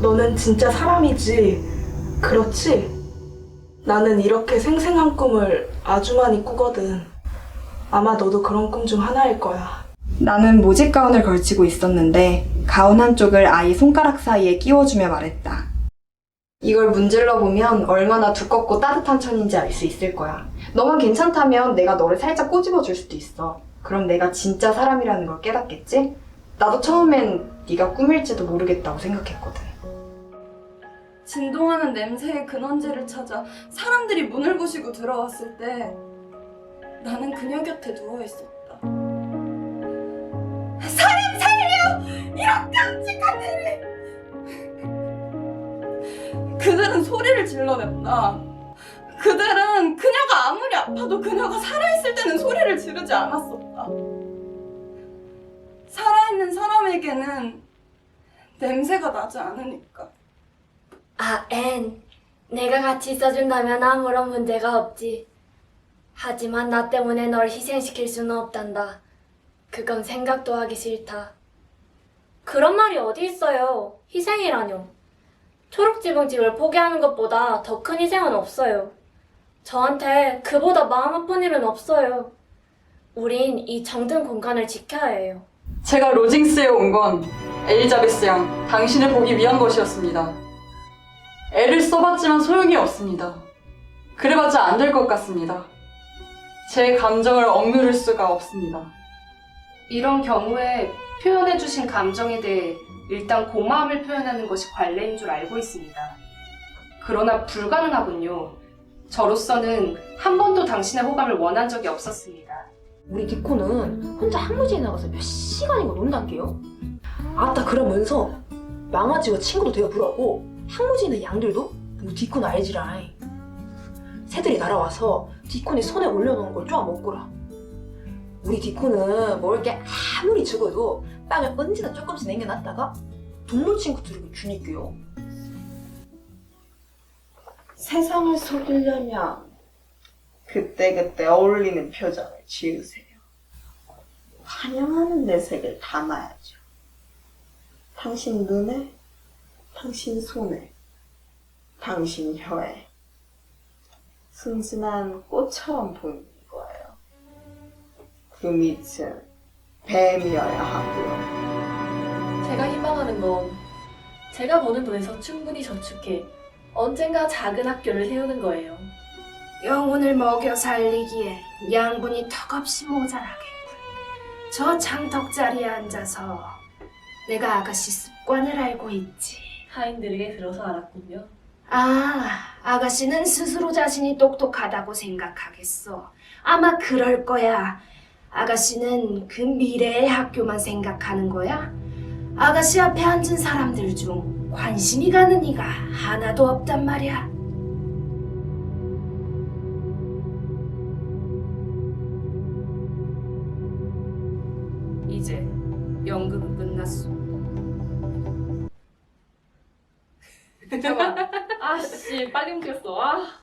너는 진짜 사람이지. 그렇지? 나는 이렇게 생생한 꿈을 아주 많이 꾸거든. 아마 너도 그런 꿈 중 하나일 거야. 나는 모직 가운을 걸치고 있었는데 가운 한쪽을 아이 손가락 사이에 끼워주며 말했다. 이걸 문질러 보면 얼마나 두껍고 따뜻한 천인지 알 수 있을 거야. 너만 괜찮다면 내가 너를 살짝 꼬집어 줄 수도 있어. 그럼 내가 진짜 사람이라는 걸 깨닫겠지? 나도 처음엔 네가 꿈일지도 모르겠다고 생각했거든. 진동하는 냄새의 근원지를 찾아 사람들이 문을 부시고 들어왔을 때 나는 그녀 곁에 누워 있었다. 사람 살려! 이런 끔찍한 일이! 그들은 소리를 질러댔다. 그들은 그녀가 아무리 아파도 그녀가 살아있을 때는 소리를 지르지 않았었다. 살아있는 사람에게는 냄새가 나지 않으니까. 아, 앤. 내가 같이 있어준다면 아무런 문제가 없지. 하지만 나 때문에 널 희생시킬 수는 없단다. 그건 생각도 하기 싫다. 그런 말이 어디 있어요. 희생이라뇨. 초록지붕집을 포기하는 것보다 더 큰 희생은 없어요. 저한테 그보다 마음 아픈 일은 없어요. 우린 이 정든 공간을 지켜야 해요. 제가 로징스에 온 건 엘리자베스 양, 당신을 보기 위한 것이었습니다. 애를 써봤지만 소용이 없습니다. 그래봤자 안 될 것 같습니다. 제 감정을 억누를 수가 없습니다. 이런 경우에 표현해주신 감정에 대해 일단 고마움을 표현하는 것이 관례인 줄 알고 있습니다. 그러나 불가능하군요. 저로서는 한 번도 당신의 호감을 원한 적이 없었습니다. 우리 디코는 혼자 항무지에 나가서 몇 시간이고 논단게요. 아따 그러면서 망아지와 친구도 되어 보라고 항무지에 있는 양들도 뭐 디코는 알지라이. 새들이 날아와서 디코니 손에 올려놓은 걸 쪼아 먹거라. 우리 디코는 먹을 게 아무리 적어도 빵을 언제나 조금씩 남겨놨다가 동물 친구들에게 주니까요. 세상을 속이려면 그때그때 어울리는 표정을 지으세요. 환영하는 내색을 담아야죠. 당신 눈에, 당신 손에, 당신 혀에 순진한 꽃처럼 보이는 거예요. 그 밑은 뱀이어야 하고요. 제가 희망하는 건 제가 버는 돈에서 충분히 저축해 언젠가 작은 학교를 세우는 거예요. 영혼을 먹여 살리기에 양분이 턱없이 모자라겠군. 저 장덕 자리에 앉아서 내가 아가씨 습관을 알고 있지. 하인들에게 들어서 알았군요. 아, 아가씨는 스스로 자신이 똑똑하다고 생각하겠어. 아마 그럴 거야. 아가씨는 그 미래의 학교만 생각하는 거야? 아가씨 앞에 앉은 사람들 중 관심이 가는 이가 하나도 없단 말이야. 연극은. 잠깐만. 아씨, 빨리 움직였어. 아.